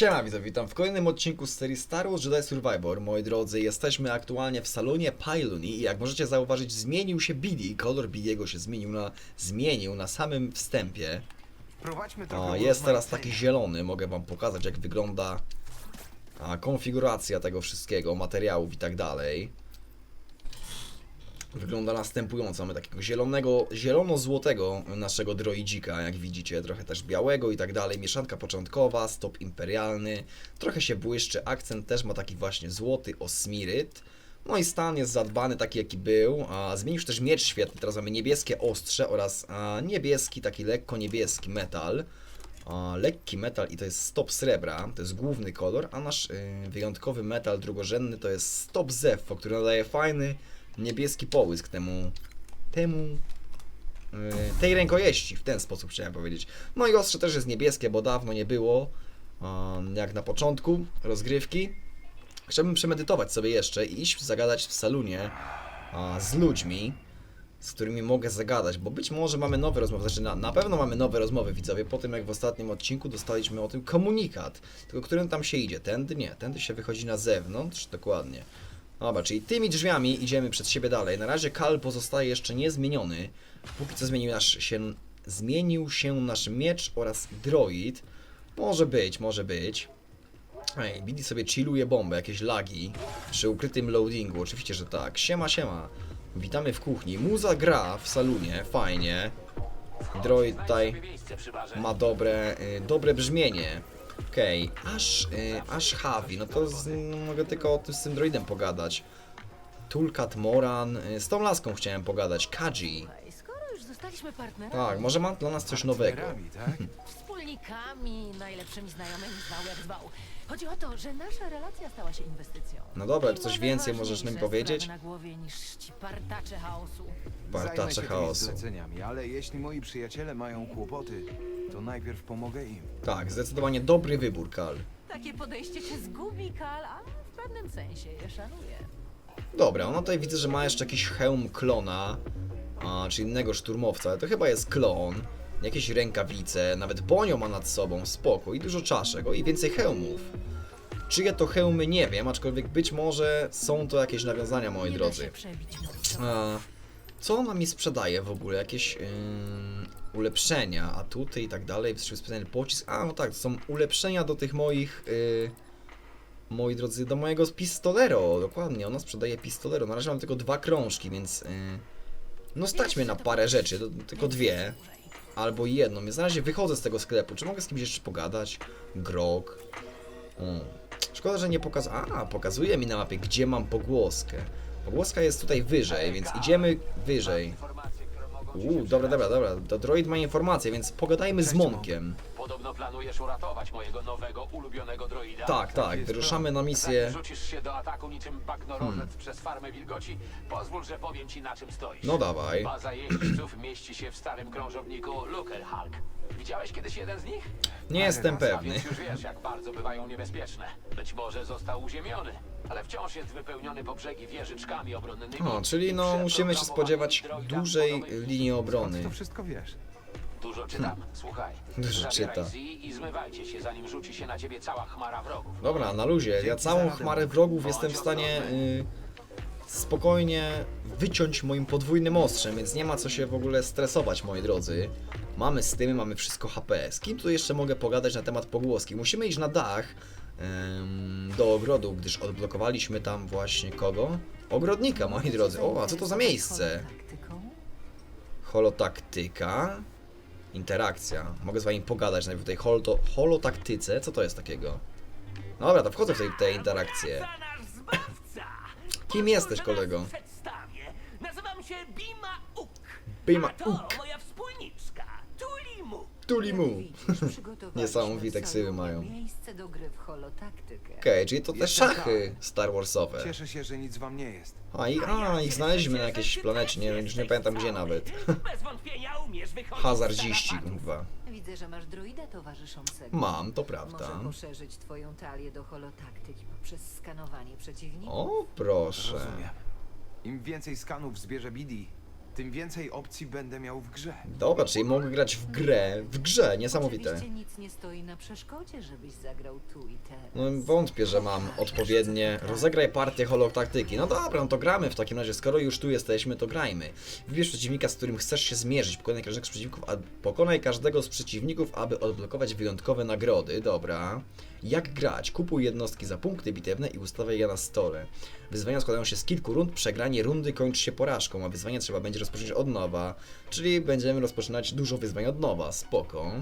Siema widzowie, witam w kolejnym odcinku z serii Star Wars Jedi Survivor. Moi drodzy, jesteśmy aktualnie w salonie Pyloni i jak możecie zauważyć zmienił się Billy, kolor Billy'ego się zmienił na, zmienił na samym wstępie. Prowadźmy A, jest teraz taki zielony, mogę wam pokazać jak wygląda a, konfiguracja tego wszystkiego, materiałów i tak dalej. Wygląda następująco, mamy takiego zielonego, zielono-złotego naszego droidzika, jak widzicie, trochę też białego i tak dalej, mieszanka początkowa, stop imperialny, trochę się błyszczy, akcent też ma taki właśnie złoty osmiryt, no i stan jest zadbany taki jaki był, a zmienił się też miecz świetny, teraz mamy niebieskie ostrze oraz niebieski, taki lekko niebieski metal, a, lekki metal i to jest stop srebra, to jest główny kolor, a nasz y, wyjątkowy metal drugorzędny to jest stop zewfo, który nadaje fajny niebieski połysk temu, temu, y, tej rękojeści, w ten sposób chciałem powiedzieć. No i ostrze też jest niebieskie, bo dawno nie było, um, jak na początku rozgrywki. Chciałbym przemedytować sobie jeszcze iść zagadać w salonie z ludźmi, z którymi mogę zagadać, bo być może mamy nowe rozmowy, znaczy na, na pewno mamy nowe rozmowy widzowie, po tym jak w ostatnim odcinku dostaliśmy o tym komunikat, tylko którym tam się idzie, tędy nie, tędy się wychodzi na zewnątrz, dokładnie. Dobra, czyli tymi drzwiami idziemy przed siebie dalej. Na razie Kal pozostaje jeszcze niezmieniony. Póki co zmienił, nasz, się, zmienił się nasz miecz oraz droid. Może być, może być. Ej, Billy sobie chilluje bombę, jakieś lagi przy ukrytym loadingu. Oczywiście, że tak. Siema, siema. Witamy w kuchni. Muza gra w salonie, fajnie. Droid tutaj ma dobre, y, dobre brzmienie. Okej, aż, y, aż Havi, no to z, mogę tylko o tym z tym droidem pogadać. Tulkat Moran, y, z tą laską chciałem pogadać, Kaji. Zostaliśmy partnerami, Tak, może ma dla nas coś nowego. Partnerami, tak? wspólnikami, najlepszymi znajomymi, zwał jak zwał. Chodzi o to, że nasza relacja stała się inwestycją. No dobra, I czy coś mamy więcej możesz ważniejsze nam powiedzieć? sprawy na głowie niż ci partacze. Zajmę Partacze tymi chaosu. zleceniami, ale jeśli moi przyjaciele mają kłopoty, to najpierw pomogę im. Tak, zdecydowanie dobry wybór, Kal. Takie podejście cię zgubi, Kal, ale w pewnym sensie je szanuję. Dobra, ona tutaj widzę, że ma jeszcze jakiś hełm klona, a, czy innego szturmowca, ale to chyba jest klon. Jakieś rękawice, nawet bonio ma nad sobą, spoko, i dużo czaszek, o i więcej hełmów. Czyje to hełmy nie wiem, aczkolwiek być może są to jakieś nawiązania, moi drodzy. Nocą. A, co ona mi sprzedaje w ogóle? Jakieś ym, ulepszenia, atuty i tak dalej, specjalny pocisk. A, no tak, to są ulepszenia do tych moich, y, moi drodzy, do mojego pistolero, dokładnie, ona sprzedaje pistolero. Na razie mam tylko dwa krążki, więc y, no stać mnie na parę rzeczy, to, tylko dwie, albo jedną, więc na razie wychodzę z tego sklepu. Czy mogę z kimś jeszcze pogadać? Grog. O. Szkoda, że nie pokazuje. A, pokazuje mi na mapie, gdzie mam pogłoskę. Pogłoska jest tutaj wyżej, więc idziemy wyżej. Uuu, dobra, dobra, dobra. To droid ma informację, więc pogadajmy z Monkiem. Podobno planujesz uratować mojego nowego, ulubionego droida? Tak, tak, wyruszamy na Zanim misję. rzucisz się do ataku niczym bagnolożec przez farmę wilgoci, pozwól, że powiem ci na czym stoisz. No dawaj. Baza jeźdźców mieści się w starym krążowniku Lukerhulk. Widziałeś kiedyś jeden z nich? Nie jestem A pewny. więc już wiesz, jak bardzo bywają niebezpieczne. Być może został uziemiony, ale wciąż jest wypełniony po brzegi wieżyczkami obronnymi. O, czyli no musimy się spodziewać dużej linii obrony. To wszystko wiesz. Dużo czytam. Słuchaj. Dużo zabieraj czyta. Z i zmywajcie się, zanim rzuci się na ciebie cała chmara wrogów. Dobra, na luzie. Ja całą chmarę wrogów jestem w stanie y, spokojnie wyciąć moim podwójnym ostrzem, więc nie ma co się w ogóle stresować, moi drodzy. Mamy stymy, mamy wszystko HP. Z kim tu jeszcze mogę pogadać na temat pogłoski? Musimy iść na dach do ogrodu, gdyż odblokowaliśmy tam właśnie kogo? Ogrodnika, moi drodzy. O, a co to za miejsce? Taktyką? Interakcja. Mogę z wami pogadać najpierw w tej holo, holotaktyce. Co to jest takiego? Dobra, to wchodzę w. Za nasz zbawca! Kim jesteś, kolego? Nazywam się Bima Uk. Bima Uk. moja Tulimu. Tulimu. Niesamowite ksywy mają. Miejsce do gry w holotaktykę. Okej, czyli to te szachy Star Warsowe. Cieszę się, że nic wam nie jest. A, i, a, ich znaleźliśmy na jakiejś planecie, nie, już nie pamiętam gdzie nawet. Bez wątpienia umiesz wychodzić Hazardziści, kurwa. Widzę, że masz towarzyszącego. Mam, to Może prawda. poszerzyć twoją talię do holotaktyki poprzez skanowanie przeciwników. O, proszę. Rozumiem. Im więcej skanów zbierze BD, tym więcej opcji będę miał w grze. Dobra, czyli mogę grać w grę, w grze, niesamowite. Oczywiście nic nie stoi na przeszkodzie, żebyś zagrał tu i teraz. No wątpię, że mam odpowiednie. Rozegraj partię holotaktyki. No dobra, no to gramy w takim razie. Skoro już tu jesteśmy, to grajmy. Wybierz przeciwnika, z którym chcesz się zmierzyć. Pokonaj każdego z przeciwników, a... Pokonaj każdego z przeciwników, aby odblokować wyjątkowe nagrody. Dobra. Jak grać? Kupuj jednostki za punkty bitewne i ustawiaj je na stole. Wyzwania składają się z kilku rund. Przegranie rundy kończy się porażką, a wyzwania trzeba będzie rozpocząć od nowa. Czyli będziemy rozpoczynać dużo wyzwań od nowa. Spoko.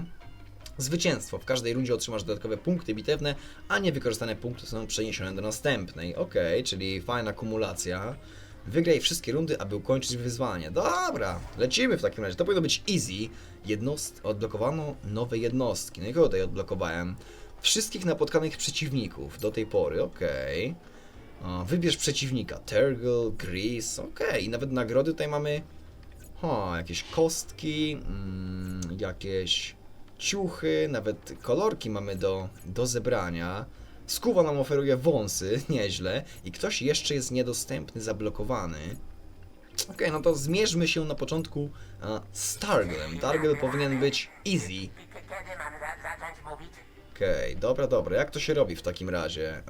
Zwycięstwo. W każdej rundzie otrzymasz dodatkowe punkty bitewne, a niewykorzystane punkty są przeniesione do następnej. Ok, czyli fajna kumulacja. Wygraj wszystkie rundy, aby ukończyć wyzwanie. Dobra, lecimy w takim razie. To powinno być easy. Jednost... Odblokowano nowe jednostki. No i kogo tutaj odblokowałem? Wszystkich napotkanych przeciwników do tej pory, okej. O, Wybierz przeciwnika. Tergel, Gris, okej. I nawet nagrody tutaj mamy... O, jakieś kostki, mm, jakieś ciuchy, nawet kolorki mamy do, do zebrania. Skuwa nam oferuje wąsy, nieźle. I ktoś jeszcze jest niedostępny, zablokowany. Okej, no to zmierzmy się na początku a, z Targelem. Targel powinien być easy. Okej, dobra, dobra. Jak to się robi w takim razie? E,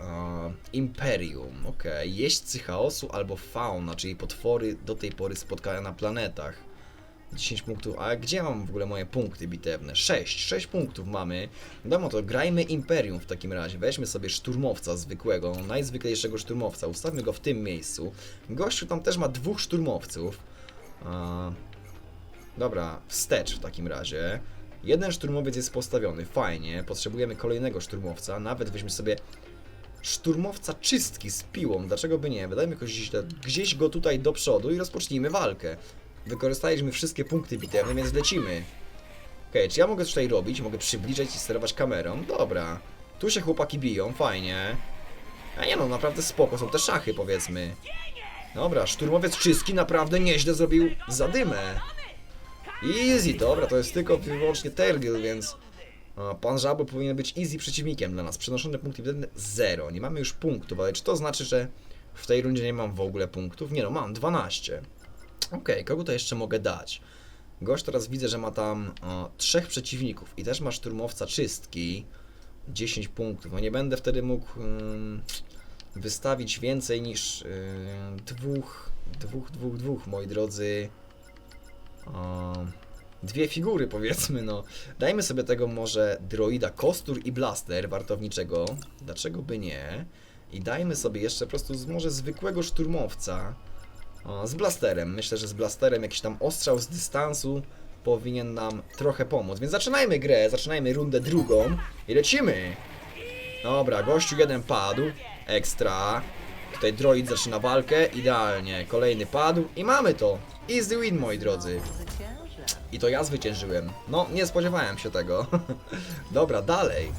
Imperium, okej. Jeźdźcy chaosu albo fauna, czyli potwory do tej pory spotkane na planetach. 10 punktów. A gdzie mam w ogóle moje punkty bitewne? 6. 6 punktów mamy. Damo to, grajmy Imperium w takim razie. Weźmy sobie szturmowca zwykłego, najzwyklejszego szturmowca. Ustawmy go w tym miejscu. Gościu tam też ma dwóch szturmowców. A, Dobra, wstecz w takim razie. Jeden szturmowiec jest postawiony, fajnie. Potrzebujemy kolejnego szturmowca. Nawet weźmy sobie szturmowca czystki z piłą. Dlaczego by nie? Wydajmy go gdzieś, go tutaj do przodu i rozpocznijmy walkę. Wykorzystaliśmy wszystkie punkty bitewne, więc lecimy. Okej, czy ja mogę coś tutaj robić? Mogę przybliżać i sterować kamerą? Dobra. Tu się chłopaki biją, fajnie. A nie no, naprawdę spoko są te szachy, powiedzmy. Dobra, szturmowiec czystki naprawdę nieźle zrobił zadymę. Easy, dobra, to jest tylko wyłącznie Tergil, więc a, pan Żabo powinien być easy przeciwnikiem dla nas. Przenoszone punkty bitewne 0. Nie mamy już punktów, ale czy to znaczy, że w tej rundzie nie mam w ogóle punktów? Nie no, mam 12. Okej, kogo to jeszcze mogę dać? Gość teraz widzę, że ma tam o, trzech przeciwników i też ma szturmowca czystki. 10 punktów. No nie będę wtedy mógł wystawić więcej niż ym, dwóch, dwóch, dwóch, dwóch, moi drodzy. Dwie figury powiedzmy, no. Dajmy sobie tego może droida Kostur i Blaster wartowniczego. Dlaczego by nie? I dajmy sobie jeszcze po prostu z, może zwykłego szturmowca. O, z blasterem. Myślę, że z blasterem jakiś tam ostrzał z dystansu powinien nam trochę pomóc. Więc zaczynajmy grę, zaczynajmy rundę drugą i lecimy. Dobra, gościu jeden padł. Ekstra. Tutaj droid zaczyna walkę. Idealnie. Kolejny padł i mamy to. Easy win, moi drodzy. I to ja zwyciężyłem. No, nie spodziewałem się tego. Dobra, dalej.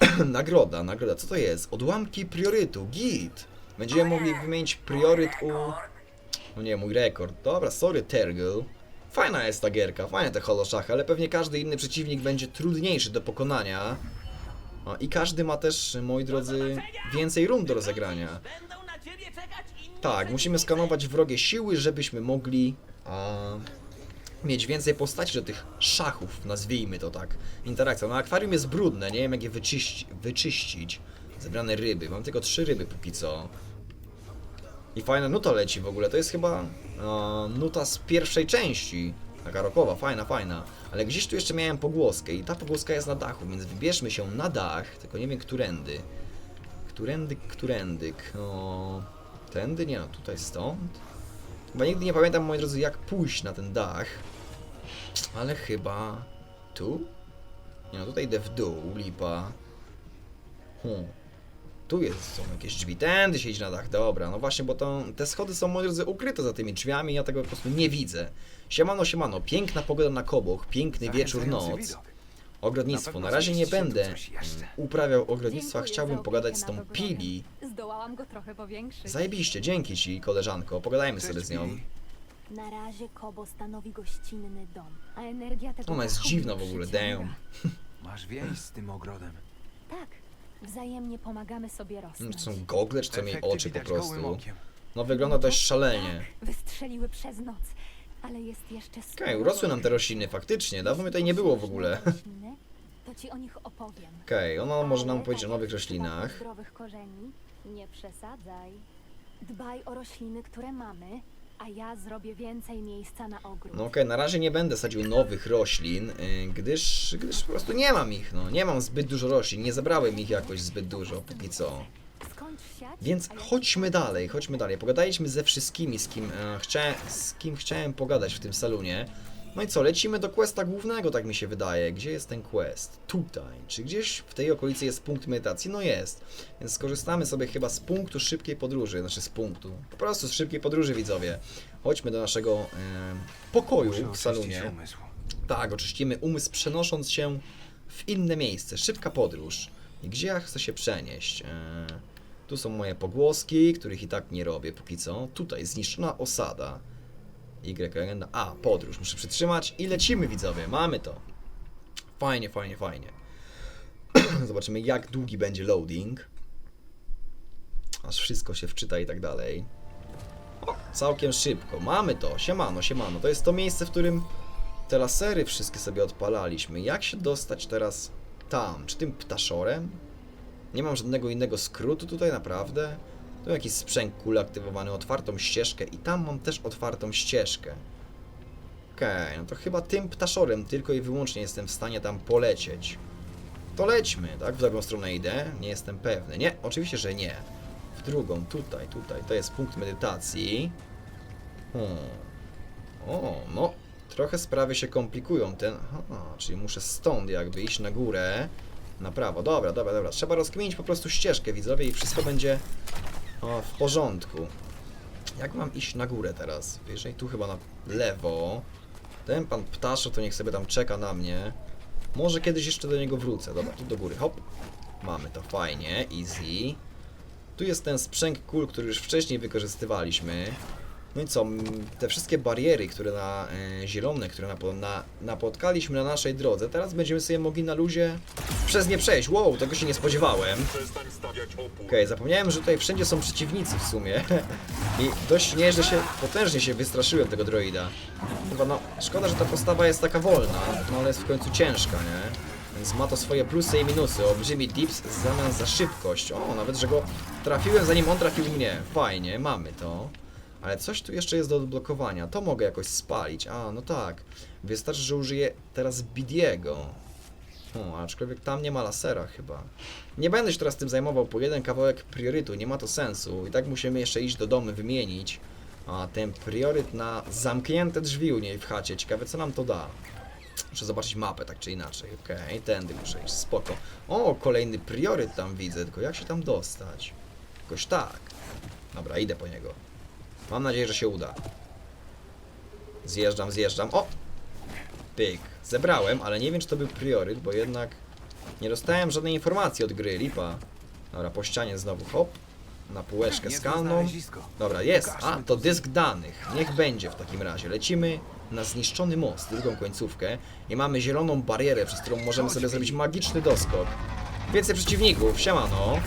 nagroda, nagroda. Co to jest? Odłamki priorytu. Git. Będziemy mogli wymienić prioryt u... No nie, mój rekord. Dobra, sorry Tergil. Fajna jest ta gierka, fajne te holoszachy, ale pewnie każdy inny przeciwnik będzie trudniejszy do pokonania. O, I każdy ma też, moi drodzy, więcej rund do rozegrania. Tak, musimy skanować wrogie siły, żebyśmy mogli a, mieć więcej postaci do tych szachów, nazwijmy to tak. Interakcja. No akwarium jest brudne, nie wiem jak je wyczyści, wyczyścić. Zebrane ryby, mam tylko trzy ryby póki co. I fajna nuta leci w ogóle, to jest chyba a, nuta z pierwszej części. Taka rokowa, fajna, fajna. Ale gdzieś tu jeszcze miałem pogłoskę i ta pogłoska jest na dachu, więc wybierzmy się na dach, tylko nie wiem którędy. Którędy, którędy, o... Tędy? Nie no, tutaj stąd? Chyba nigdy nie pamiętam, moi drodzy, jak pójść na ten dach. Ale chyba... Tu? Nie no, tutaj idę w dół, lipa. Hmm. Tu jest, są jakieś drzwi, tędy się idzie na dach, dobra, no właśnie, bo to, te schody są, moi drodzy, ukryte za tymi drzwiami, ja tego po prostu nie widzę. Siemano, siemano, piękna pogoda na Koboch, piękny wieczór, noc. Ogrodnictwo. Na razie nie będę uprawiał ogrodnictwa, chciałbym pogadać z tą. Pili. Zdołałam go trochę powiększyć. Zajebiście, dzięki ci, koleżanko, pogadajmy sobie z nią. Na razie Kobo stanowi gościnny dom, a energia tego Ona jest dziwna w ogóle, przyciąga. damn. Masz więź z tym ogrodem. Tak, wzajemnie pomagamy sobie Mm, rosnąć. To są gogle, czy co Efekty oczy po widać gołym prostu? okiem. No wygląda dość szalenie. Tak, wystrzeliły przez noc, Ale jest jeszcze Okej, sporo urosły nam te roślin. rośliny, faktycznie. Dawno mnie tutaj nie było w ogóle. Rośliny, To ci o nich opowiem. Okej, ona może nam powiedzieć o tak nowych roślinach. zdrowych korzeni, nie przesadzaj. Dbaj o rośliny, które mamy, a ja zrobię więcej miejsca na ogród. No okej, na razie nie będę sadził nowych roślin, y, gdyż, gdyż po prostu nie mam ich, no. Nie mam zbyt dużo roślin, nie zebrałem ich jakoś zbyt dużo, póki co. Siać, Więc a ja chodźmy dalej, chodźmy dalej. Pogadaliśmy ze wszystkimi, z kim, e, chciałem, z kim chciałem pogadać w tym salonie. No i co, lecimy do questa głównego, tak mi się wydaje. Gdzie jest ten quest? Tutaj. Czy gdzieś w tej okolicy jest punkt medytacji? No jest. Więc skorzystamy sobie chyba z punktu szybkiej podróży. Znaczy z punktu. Po prostu z szybkiej podróży, widzowie. Chodźmy do naszego e, pokoju w salonie. umysł. Tak, oczyścimy umysł przenosząc się w inne miejsce. Szybka podróż. I gdzie ja chcę się przenieść? Eee, tu są moje pogłoski, których i tak nie robię póki co. Tutaj zniszczona osada. Y, agenda. A, podróż. Muszę przytrzymać i lecimy widzowie. Mamy to. Fajnie, fajnie, fajnie. Zobaczymy jak długi będzie loading. Aż wszystko się wczyta i tak dalej. O, całkiem szybko. Mamy to. Siemano, siemano. To jest to miejsce, w którym te lasery wszystkie sobie odpalaliśmy. Jak się dostać teraz tam? Czy tym ptaszorem? Nie mam żadnego innego skrótu tutaj, naprawdę. Tu jakiś sprzęg kul aktywowany, otwartą ścieżkę i tam mam też otwartą ścieżkę. Okej, no to chyba tym ptaszorem tylko i wyłącznie jestem w stanie tam polecieć. To lećmy, tak? W drugą stronę idę? Nie jestem pewny. Nie, oczywiście, że nie. W drugą, tutaj, tutaj. To jest punkt medytacji. Hmm. O, no, trochę sprawy się komplikują. Ten, aha, czyli muszę stąd jakby iść na górę, na prawo. Dobra, dobra, dobra. Trzeba rozkminić po prostu ścieżkę, widzowie, i wszystko będzie o, w porządku. Jak mam iść na górę teraz? Wyżej tu chyba na lewo. Ten pan ptaszo to niech sobie tam czeka na mnie. Może kiedyś jeszcze do niego wrócę. Dobra, tu do góry, hop. Mamy to fajnie, easy. Tu jest ten sprzęg kul, który już wcześniej wykorzystywaliśmy. No i co, te wszystkie bariery, które na e, zielone, które napo, na, napotkaliśmy na naszej drodze, teraz będziemy sobie mogli na luzie przez nie przejść. Wow, tego się nie spodziewałem. Okej, zapomniałem, że tutaj wszędzie są przeciwnicy w sumie. I dość nieźle się, potężnie się wystraszyłem tego droida. Chyba no, szkoda, że ta postawa jest taka wolna, no ale jest w końcu ciężka, nie? Więc ma to swoje plusy i minusy. Olbrzymi dips w zamian za szybkość. O, nawet, że go trafiłem zanim on trafił mnie. Fajnie, mamy to. Ale coś tu jeszcze jest do odblokowania. To mogę jakoś spalić. A, no tak. Wystarczy, że użyję teraz Bidiego. O, aczkolwiek tam nie ma lasera chyba. Nie będę się teraz tym zajmował po jeden kawałek priorytu, nie ma to sensu. I tak musimy jeszcze iść do domu, wymienić. A ten prioryt na zamknięte drzwi u niej w chacie. Ciekawe co nam to da. Muszę zobaczyć mapę tak czy inaczej. Okej, tędy muszę iść, spoko. O, kolejny prioryt tam widzę, tylko jak się tam dostać? Jakoś tak. Dobra, idę po niego. Mam nadzieję, że się uda. Zjeżdżam, zjeżdżam. O! Pyk. Zebrałem, ale nie wiem, czy to był prioryt, bo jednak nie dostałem żadnej informacji od gry. Lipa. Dobra, po ścianie znowu hop. Na półeczkę skalną. Dobra, jest. A, to dysk danych. Niech będzie w takim razie. Lecimy na zniszczony most, drugą końcówkę. I mamy zieloną barierę, przez którą możemy sobie zrobić magiczny doskok. Więcej przeciwników, siemano.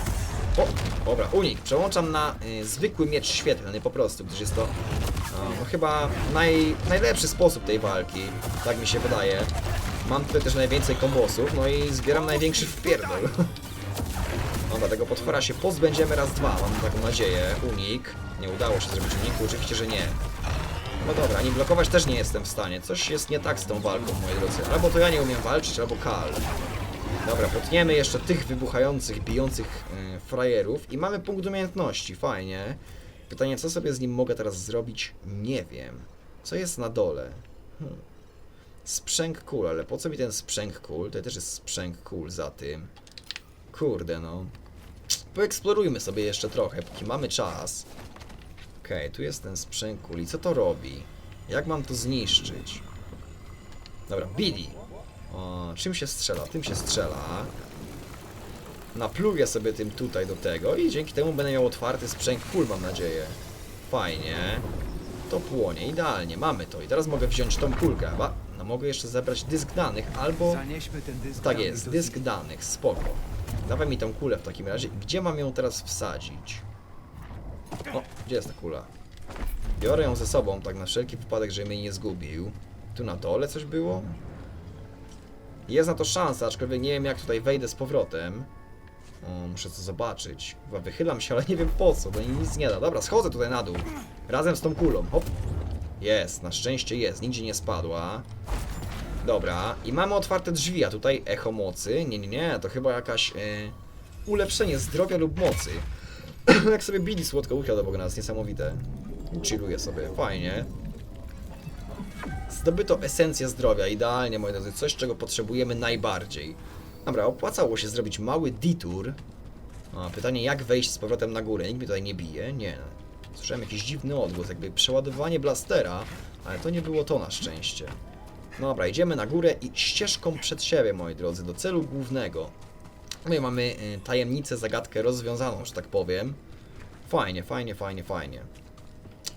Dobra, unik. Przełączam na y, zwykły miecz świetlny po prostu, gdyż jest to no chyba naj, najlepszy sposób tej walki. Tak mi się wydaje. Mam tutaj też najwięcej kombosów, no i zbieram największy wpierdol. Dobra, tego potwora się pozbędziemy raz, dwa, mam taką nadzieję. Unik. Nie udało się zrobić uniku, oczywiście, że nie. No dobra, ani blokować też nie jestem w stanie. Coś jest nie tak z tą walką, moi drodzy. Albo to ja nie umiem walczyć, albo Kal. Dobra, potniemy jeszcze tych wybuchających, bijących e, frajerów i mamy punkt umiejętności, fajnie. Pytanie, co sobie z nim mogę teraz zrobić? Nie wiem. Co jest na dole? Hmm. Sprzęg kul, ale po co mi ten sprzęg kul? To też jest sprzęg kul za tym. Kurde no. Poeksplorujmy sobie jeszcze trochę, póki mamy czas. Okej, tu jest ten sprzęg kul i co to robi? Jak mam to zniszczyć? Dobra, Billy. O, czym się strzela? Tym się strzela. Napluję sobie tym tutaj do tego i dzięki temu będę miał otwarty sprzęg kul, mam nadzieję. Fajnie. To płonie, idealnie, mamy to. I teraz mogę wziąć tą kulkę, chyba. No mogę jeszcze zebrać dysk danych, albo... Dysk Tak jest, dysk danych, spoko. Dawaj mi tą kulę w takim razie. Gdzie mam ją teraz wsadzić? O, gdzie jest ta kula? Biorę ją ze sobą, tak na wszelki wypadek, żeby mnie nie zgubił. Tu na dole coś było? Jest na to szansa, aczkolwiek nie wiem jak tutaj wejdę z powrotem. O, muszę to zobaczyć. Chyba wychylam się, ale nie wiem po co, bo nic nie da. Dobra, schodzę tutaj na dół. Razem z tą kulą. Hop. Jest, na szczęście jest, nigdzie nie spadła. Dobra, i mamy otwarte drzwi, a tutaj echo mocy. Nie, nie, nie, to chyba jakaś e, ulepszenie zdrowia lub mocy. Jak sobie Billy słodko usiadł obok nas, niesamowite. Chilluje sobie, fajnie. Zdobyto esencję zdrowia, idealnie moi drodzy, coś czego potrzebujemy najbardziej. Dobra, opłacało się zrobić mały detour. A, pytanie jak wejść z powrotem na górę, nikt mnie tutaj nie bije, nie. Słyszałem jakiś dziwny odgłos, jakby przeładowanie blastera, ale to nie było to na szczęście. Dobra, idziemy na górę i ścieżką przed siebie, moi drodzy, do celu głównego. My mamy y, tajemnicę, zagadkę rozwiązaną, że tak powiem. Fajnie, fajnie, fajnie, fajnie.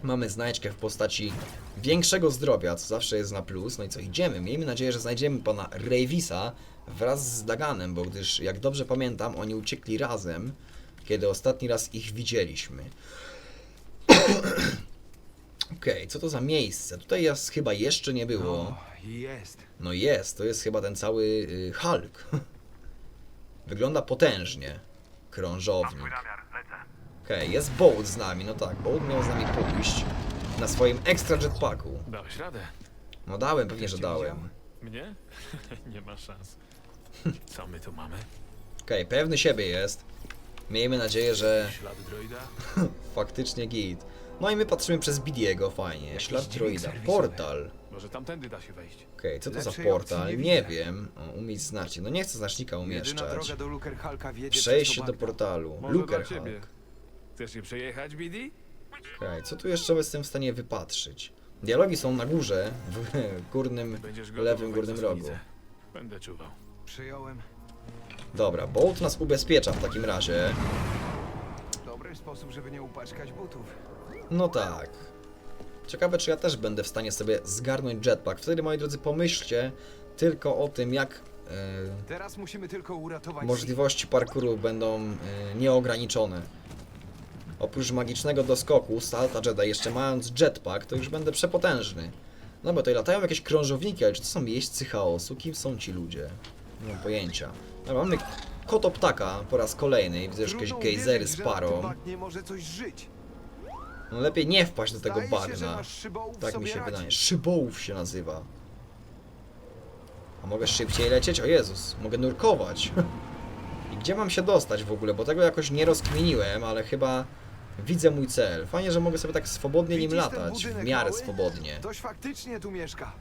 Mamy znajdźkę w postaci większego zdrowia, co zawsze jest na plus. No i co, idziemy. Miejmy nadzieję, że znajdziemy pana Ravisa wraz z Daganem, bo gdyż, jak dobrze pamiętam, oni uciekli razem, kiedy ostatni raz ich widzieliśmy. Okej, co to za miejsce? Tutaj jest chyba jeszcze nie było. Jest. No jest, to jest chyba ten cały y, Hulk. Wygląda potężnie. Krążownik. Okej, jest Bolt z nami, no tak, Bolt miał z nami pójść na swoim ekstra jetpacku. Dałeś radę. No dałem, pewnie, że dałem. Mnie? Nie ma szans. Co my tu mamy? Okej, pewny siebie jest. Miejmy nadzieję, że Ślad droida? faktycznie git. No i my patrzymy przez Bidiego, fajnie. Ślad droida. Portal. Może tamtędy da się wejść. Okej, co to za Lepszej opcji portal? nie Nie wiem. O, umieć znacznik. No nie chcę znacznika umieszczać. Przejść do portalu. Luker. Hulk. Chcesz się przejechać, BD? Okej, co tu jeszcze jestem w stanie wypatrzyć? Dialogi są na górze, w górnym, Będziesz lewym górnym rogu. Będę czuwał. Przyjąłem. Dobra, Bolt nas ubezpiecza w takim razie. Dobry sposób, żeby nie upaczkać butów. No tak. Ciekawe, czy ja też będę w stanie sobie zgarnąć jetpack. Wtedy, moi drodzy, pomyślcie tylko o tym, jak e, Teraz musimy tylko uratować możliwości parkouru będą e, nieograniczone. Oprócz magicznego doskoku, salta Jedi, jeszcze mając jetpack, to już będę przepotężny. No bo tutaj latają jakieś krążowniki, ale czy to są jeźdźcy chaosu? Kim są ci ludzie? Nie mam pojęcia. Dobra, mamy kotoptaka po raz kolejny. Widzę już jakieś gejzery z że parą. tym bagnie może coś żyć. No lepiej nie wpaść do tego że bagna. Tak mi się wydaje. Szybołów się nazywa. A mogę szybciej lecieć? O Jezus, mogę nurkować. Gdzie mam się dostać w ogóle? Bo tego jakoś nie rozkminiłem, ale chyba widzę mój cel. Fajnie, że mogę sobie tak swobodnie nim latać. W miarę mały? swobodnie. Ktoś faktycznie tu mieszka.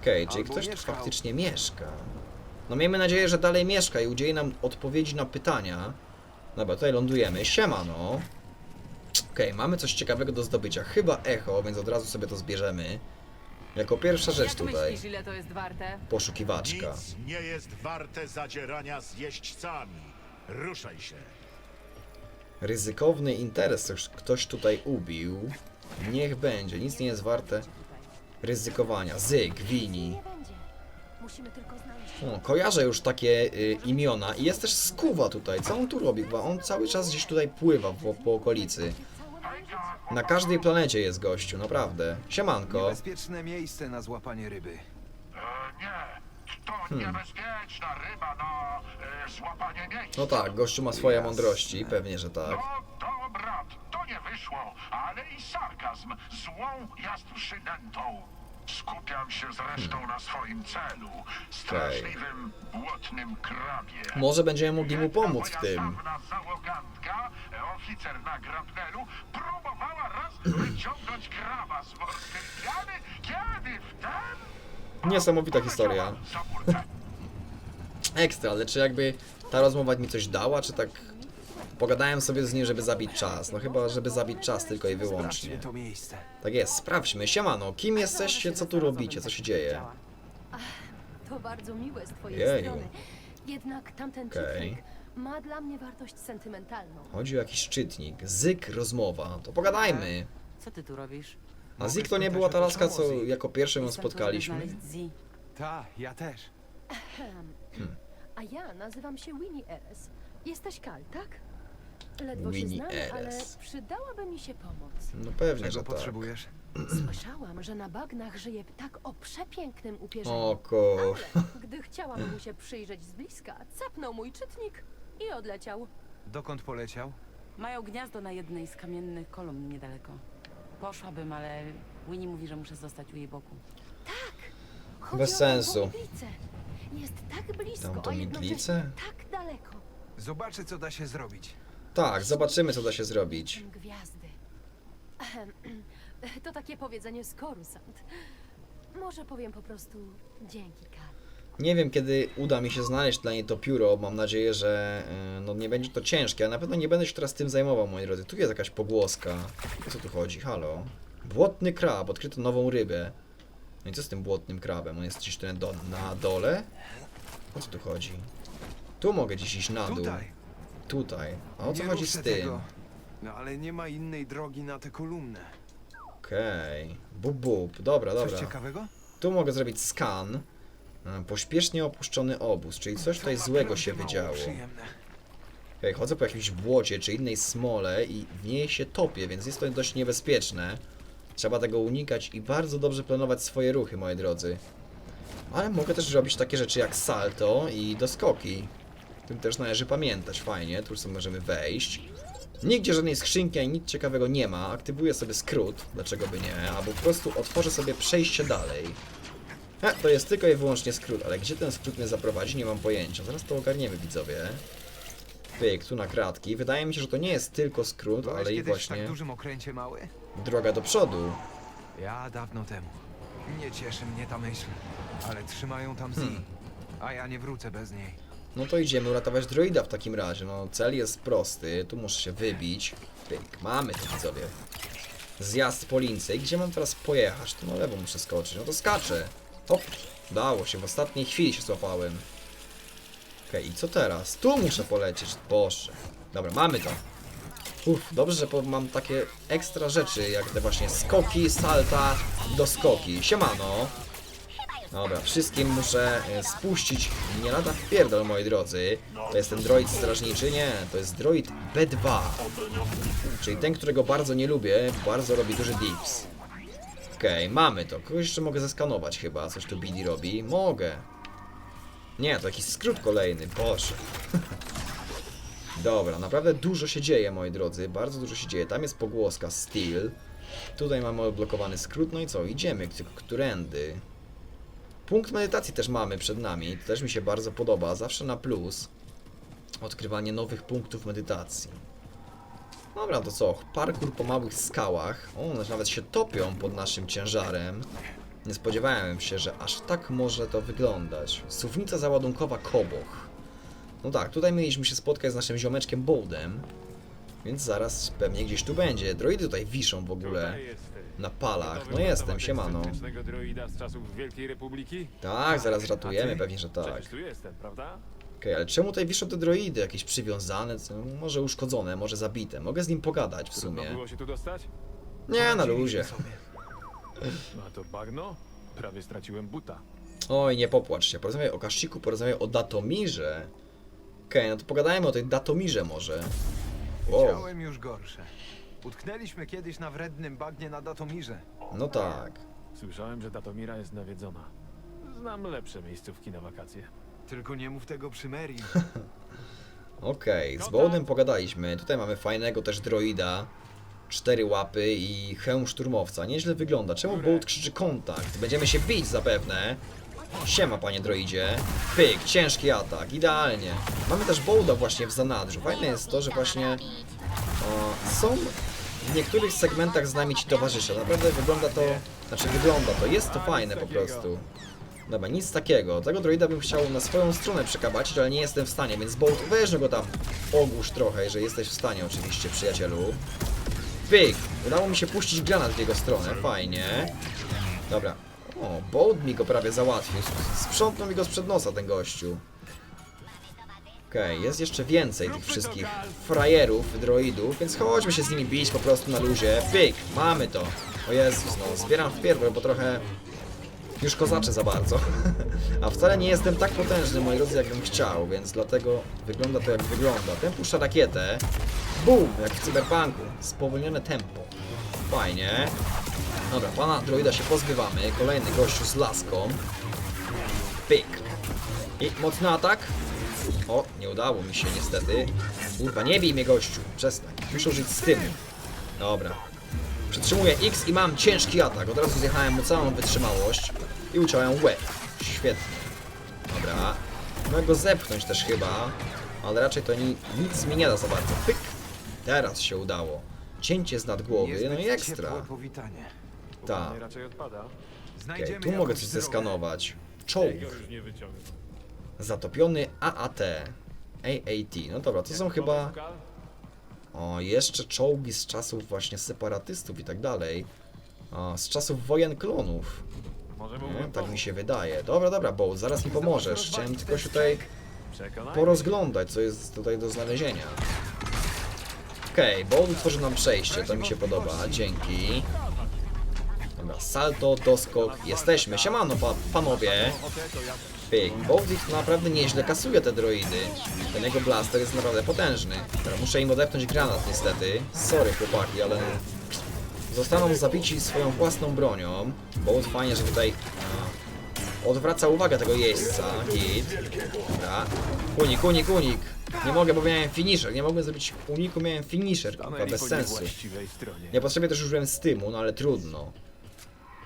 Okej, czyli Albo ktoś tu faktycznie mieszka. No miejmy nadzieję, że dalej mieszka i udzieli nam odpowiedzi na pytania. Dobra, tutaj lądujemy. Siemano. Okej, mamy coś ciekawego do zdobycia. Chyba echo, więc od razu sobie to zbierzemy. Jako pierwsza rzecz Jak tutaj. myślisz, ile to jest warte? Poszukiwaczka. Nic nie jest warte zadzierania z jeźdźcami. Ruszaj się. Ryzykowny interes ktoś, ktoś tutaj ubił. Niech będzie, nic nie jest warte ryzykowania. Zyg, wini. O, kojarzę już takie y, imiona i jest też skuwa tutaj. Co on tu robi? Chyba on cały czas gdzieś tutaj pływa po, po okolicy. Na każdej planecie jest gościu, naprawdę. Siemanko. Niebezpieczne miejsce na złapanie ryby. nie, to niebezpieczna ryba na e, złapanie miejsca. No tak, gościu ma swoje mądrości, pewnie, że tak. No dobra, to nie wyszło, ale i sarkazm złą jastrzynętą. Skupiam się zresztą na swoim celu, straszliwym, błotnym krabie. Może będziemy mogli mu Jedna pomóc w moja tym. dawna załogantka, e, oficer na grapnelu, próbowała raz wyciągnąć kraba z morskiej piany, kiedy wtem... Niesamowita historia. Ekstra, ale czy jakby ta rozmowa mi coś dała, czy tak pogadałem sobie z nim, żeby zabić czas? No chyba, żeby zabić czas tylko i wyłącznie. Tak jest, sprawdźmy. Siemano, kim jesteście, co tu robicie, co się dzieje? To bardzo miłe z twojej Jeju. strony. Jednak tamten Okej. czytnik ma dla mnie wartość sentymentalną. Chodzi o jakiś czytnik. Zyk, rozmowa. To pogadajmy. Co ty tu robisz? A Zik to nie była ta laska, co jako pierwszą ją spotkaliśmy? Ta, ja też. A ja nazywam się Winnie Eres. Jesteś Kal, tak? Ledwo się Winnie znamy, ale przydałaby mi się pomoc. No pewnie, Czego że tak. potrzebujesz? Słyszałam, że na bagnach żyje ptak o przepięknym upierzeniu. O kur... Ale gdy chciałam mu się przyjrzeć z bliska, capnął mój czytnik i odleciał. Dokąd poleciał? Mają gniazdo na jednej z kamiennych kolumn niedaleko. Poszłabym, ale Winnie mówi, że muszę zostać u jej boku. Chodzi Bez o sensu. tamtą iglicę. Jest tak blisko, Tamtą a jednocześnie tak daleko. Zobaczę, co da się zrobić. Tak, zobaczymy co da się zrobić. Gwiazdy. To takie powiedzenie z Coruscant. Może powiem po prostu dzięki, Kal. Nie wiem kiedy uda mi się znaleźć dla niej to pióro, mam nadzieję, że e, no, nie będzie to ciężkie, ale na pewno nie będę się teraz tym zajmował, moi drodzy. Tu jest jakaś pogłoska. O co tu chodzi? Halo? Błotny krab, odkryto nową rybę. No i co z tym błotnym krabem? On jest gdzieś tu na, do, na dole? O co tu chodzi? Tu mogę gdzieś iść na dół. Tutaj. Tutaj. A o co Nie chodzi z tym? Tego. No ale nie ma innej drogi na tę kolumnę. Okej. Bub bub. Dobra, Coś dobra. ciekawego? Tu mogę zrobić skan. E, Pośpiesznie opuszczony obóz, czyli coś tutaj złego się wydziało. Okej, chodzę po jakimś błocie czy innej smole i w niej się topię, więc jest to dość niebezpieczne. Trzeba tego unikać i bardzo dobrze planować swoje ruchy, moi drodzy. Ale mogę też robić takie rzeczy jak salto i doskoki. Tym też należy pamiętać, fajnie, tu sobie możemy wejść. Nigdzie żadnej skrzynki ani nic ciekawego nie ma. Aktywuję sobie skrót, dlaczego by nie, albo po prostu otworzę sobie przejście dalej. He, to jest tylko i wyłącznie skrót, ale gdzie ten skrót mnie zaprowadzi, nie mam pojęcia. Zaraz to ogarniemy, widzowie. Pyk, tu na kratki. Wydaje mi się, że to nie jest tylko skrót, Byłeś ale i kiedyś w właśnie tak dużym okręcie mały? droga do przodu. Ja dawno temu. Nie cieszy mnie ta myśl. Ale trzymają tam Hmm. Zi. A ja nie wrócę bez niej. No to idziemy uratować droida w takim razie. No, cel jest prosty. Tu muszę się wybić. Pyk, mamy to, widzowie. Zjazd po lince. I gdzie mam teraz pojechać? Tu na lewo muszę skoczyć. No to skaczę. Hop. Dało się. W ostatniej chwili się złapałem. Okej, i co teraz? Tu muszę polecieć. Boże. Dobra, mamy to. Uff, dobrze, że mam takie ekstra rzeczy, jak te właśnie skoki, salta, doskoki. Siemano. Dobra, wszystkim muszę e, spuścić nie lada w pierdol, moi drodzy. To jest ten droid strażniczy? Nie, to jest droid B2. Czyli ten, którego bardzo nie lubię, bardzo robi duży dips. Okej, mamy to. Kogoś jeszcze mogę zeskanować chyba. Coś tu Billy robi. Mogę. Nie, to jakiś skrót kolejny. Boże. Dobra, naprawdę dużo się dzieje, moi drodzy. Bardzo dużo się dzieje. Tam jest pogłoska Steel. Tutaj mamy odblokowany skrót. No i co? Idziemy. Tylko którędy? Punkt medytacji też mamy przed nami. To też mi się bardzo podoba. Zawsze na plus. Odkrywanie nowych punktów medytacji. Dobra, to co? Parkour po małych skałach. O, one nawet się topią pod naszym ciężarem. Nie spodziewałem się, że aż tak może to wyglądać. Suwnica załadunkowa Koboch. No tak, tutaj mieliśmy się spotkać z naszym ziomeczkiem Boldem. Więc zaraz pewnie gdzieś tu będzie. Droidy tutaj wiszą w ogóle na palach. No jestem, siemano. droida z czasów Wielkiej Republiki? Tak, zaraz ratujemy, pewnie, że tak. Przecież tu jestem, prawda? Okej, ale czemu tutaj wiszą te droidy? Jakieś przywiązane, co, może uszkodzone, może zabite. Mogę z nim pogadać w Trudno sumie. było się tu dostać? Nie, na luzie. A to bagno? Prawie straciłem buta. Oj, nie popłacz się. Porozmawiaj o Kashiku, porozmawiaj o Datomirze. Okej, no to pogadajmy o tej Datomirze może. Wow, Widziałem już gorsze. Utknęliśmy kiedyś na wrednym bagnie na Datomirze. no tak. Słyszałem, że Datomira jest nawiedzona. Znam lepsze miejscówki na wakacje. Tylko nie mów tego przy Mary. Okej, z Boldem pogadaliśmy. Tutaj mamy fajnego też droida. Cztery łapy i hełm szturmowca. Nieźle wygląda. Czemu Bolt krzyczy kontakt? Będziemy się bić zapewne. Siema, panie droidzie. Pyk, ciężki atak, idealnie. Mamy też Bolda właśnie w zanadrzu. Fajne jest to, że właśnie o, są w niektórych segmentach z nami ci towarzysze. Naprawdę wygląda to, znaczy wygląda to, jest to fajne po prostu. Dobra, nic takiego. Tego droida bym chciał na swoją stronę przekabacić, ale nie jestem w stanie, więc Bolt, weź go tam ogłusz trochę, jeżeli jesteś w stanie oczywiście, przyjacielu. Pyk! Udało mi się puścić granat w jego stronę, fajnie. Dobra. O, Bolt mi go prawie załatwił. Sprzątnął mi go sprzed nosa ten gościu. Okej, jest jeszcze więcej tych wszystkich frajerów, droidów, więc chodźmy się z nimi bić po prostu na luzie. Pyk! Mamy to! O Jezus, no, zbieram w pierwo, bo trochę już kozaczę za bardzo. A wcale nie jestem tak potężny, moi drodzy, jakbym chciał, więc dlatego wygląda to jak wygląda. Ten puszcza rakietę. Bum, jak w cyberpunku. Spowolnione tempo. Fajnie. Dobra, pana droida się pozbywamy. Kolejny gościu z laską. Pyk. I mocny atak. O, nie udało mi się niestety. Kurwa, nie bij mnie gościu. Przestań. Muszę użyć z tym. Dobra. Przytrzymuję X i mam ciężki atak. Od razu zjechałem mu całą wytrzymałość i uciąłem łeb. Świetnie. Dobra. Mogę go zepchnąć też chyba, ale raczej to ni nic mi nie da za bardzo. Pyk. Teraz się udało. Cięcie z nad głowy, no i ekstra. Tak. Okej, tu mogę coś zeskanować. Czołg. Zatopiony AAT. AAT. No dobra, to są chyba... O, jeszcze czołgi z czasów właśnie separatystów i tak dalej. O, z czasów wojen klonów. Może Nie? Tak mi się wydaje. Dobra, dobra, bo zaraz mi pomożesz. Chciałem tylko się tutaj porozglądać, co jest tutaj do znalezienia. Okej, okay, bo utworzył nam przejście, to mi się podoba, dzięki. Dobra, salto, doskok, jesteśmy, siemano pa panowie. Pyk, Bowdit naprawdę nieźle kasuje te droidy. Ten jego blaster jest naprawdę potężny. Dobra, muszę im odepnąć granat niestety. Sorry chłopaki, ale zostaną zabici swoją własną bronią. Bolt fajnie, że tutaj odwraca uwagę tego jeźdźca. Git. Dobra. Unik, unik, unik. Nie mogę, bo miałem finisher. Nie mogłem zrobić uniku, miałem finisher. Stanęli bez sensu. stronie. Niepotrzebnie też użyłem stymu, no ale trudno.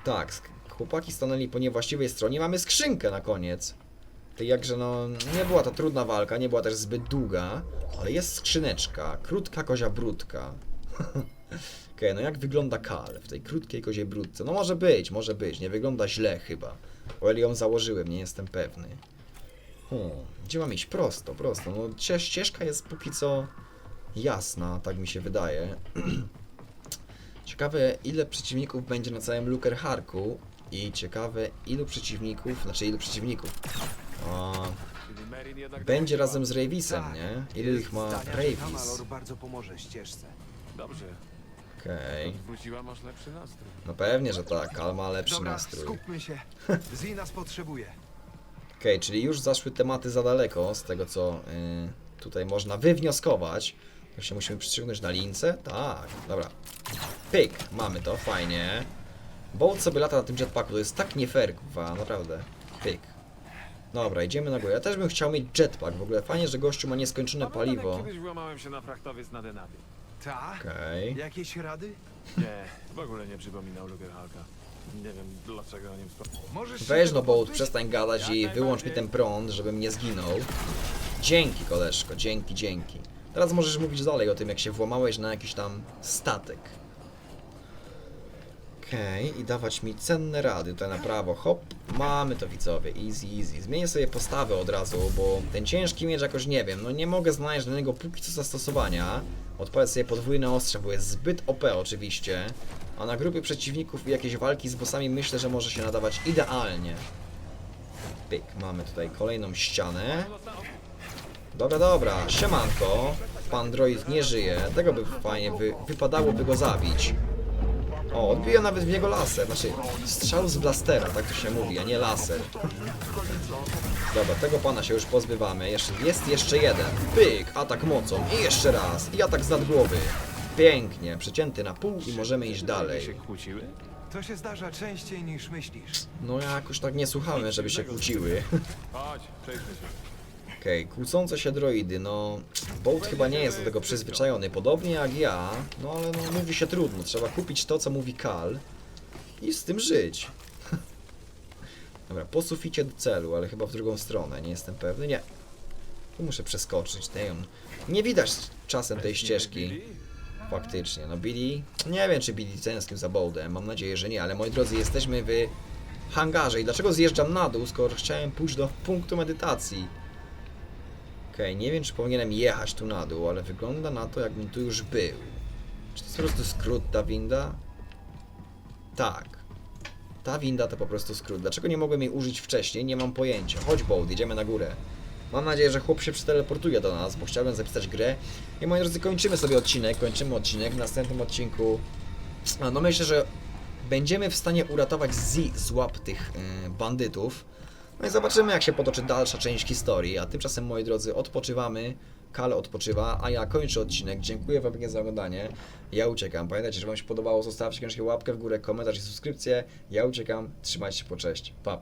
Tak, chłopaki stanęli po niewłaściwej stronie. Mamy skrzynkę na koniec. To jakże no, nie była to trudna walka, nie była też zbyt długa, ale jest skrzyneczka, krótka kozia brudka. Okej, no jak wygląda Kal w tej krótkiej koziej brudce? No może być, może być, nie wygląda źle chyba. O ją założyłem, nie jestem pewny. Hmm, gdzie mam iść? Prosto, prosto. No cie- ścieżka jest póki co jasna, tak mi się wydaje. Ciekawe, ile przeciwników będzie na całym Luker Harku i ciekawe, ilu przeciwników, znaczy ilu przeciwników o, będzie razem z Ravisem, Tak, nie? Jest ich ma Ravis? Tamalor bardzo pomoże ścieżce. Dobrze. Okej, Wróciła, masz lepszy nastrój. no pewnie, że tak, ale ma lepszy Dobra, nastrój. skupmy się. Zi nas potrzebuje. Okej, czyli już zaszły tematy za daleko z tego, co y, tutaj można wywnioskować. Jeszcze musimy przyciągnąć na lince? Tak, dobra. Pyk, mamy to, fajnie. Bolt sobie lata na tym jetpacku, to jest tak nie fair, kurwa, naprawdę. Pyk. Dobra, idziemy na górę. Ja też bym chciał mieć jetpack, w ogóle fajnie, że gościu ma nieskończone jak paliwo. Kiedyś włamałem się na frachtowiec na Denawie. Tak? Okej. Jakieś rady? Nie, w ogóle nie przypominał Lugerhalka. Nie wiem dlaczego o nim. Możesz się Weź tego no Bolt, pozbyć? przestań gadać i wyłącz mi ten prąd, żebym nie zginął. Dzięki koleżko, dzięki, dzięki. Teraz możesz mówić dalej o tym, jak się włamałeś na jakiś tam statek. Okej, i dawać mi cenne rady tutaj na prawo. Hop, mamy to widzowie, easy, easy. Zmienię sobie postawę od razu, bo ten ciężki miecz jakoś nie wiem, no nie mogę znaleźć do niego póki co zastosowania. Odpalę sobie podwójne ostrze, bo jest zbyt OP oczywiście. A na grupie przeciwników i jakieś walki z bossami myślę, że może się nadawać idealnie. Pyk, mamy tutaj kolejną ścianę. Dobra, dobra, siemanko. Pan droid nie żyje, tego by fajnie wy, wypadałoby go zabić. O, odbiję nawet w niego laser, znaczy strzał z blastera, tak to się mówi, a nie laser. Dobra, tego pana się już pozbywamy. Jeszcze, jest jeszcze jeden. Pyk, atak mocą i jeszcze raz. I atak z nad głowy. Pięknie, przecięty na pół i możemy iść się dalej. kłóciły? To się zdarza częściej niż myślisz. No jakoś tak nie słuchamy, żeby się kłóciły. Chodź, przejdźmy się. Okej, kłócące się droidy, no... Bolt chyba nie jest do tego przyzwyczajony, podobnie jak ja, no ale no, mówi się trudno, trzeba kupić to, co mówi Kal i z tym żyć. Dobra, po suficie do celu, ale chyba w drugą stronę, nie jestem pewny, nie. Tu muszę przeskoczyć, damn. Nie widać czasem tej ścieżki. Faktycznie, no Billy... Nie wiem, czy Billy tęsknił za Boltem, mam nadzieję, że nie, ale moi drodzy, jesteśmy w hangarze i dlaczego zjeżdżam na dół, skoro chciałem pójść do punktu medytacji? Okej, nie wiem czy powinienem jechać tu na dół, ale wygląda na to jakbym tu już był. Czy to jest po prostu skrót ta winda? Tak. Ta winda to po prostu skrót. Dlaczego nie mogłem jej użyć wcześniej? Nie mam pojęcia. Chodź Bolt, jedziemy na górę. Mam nadzieję, że chłop się przeteleportuje do nas, bo chciałbym zapisać grę. I moi drodzy, kończymy sobie odcinek, kończymy odcinek. W następnym odcinku... No myślę, że będziemy w stanie uratować Z z tych yy, bandytów. No i zobaczymy, jak się potoczy dalsza część historii. A tymczasem, moi drodzy, odpoczywamy. Kale odpoczywa, a ja kończę odcinek. Dziękuję Wam za oglądanie. Ja uciekam. Pamiętajcie, że Wam się podobało, zostawcie koniecznie łapkę w górę, komentarz i subskrypcję. Ja uciekam. Trzymajcie się po cześć. Pa.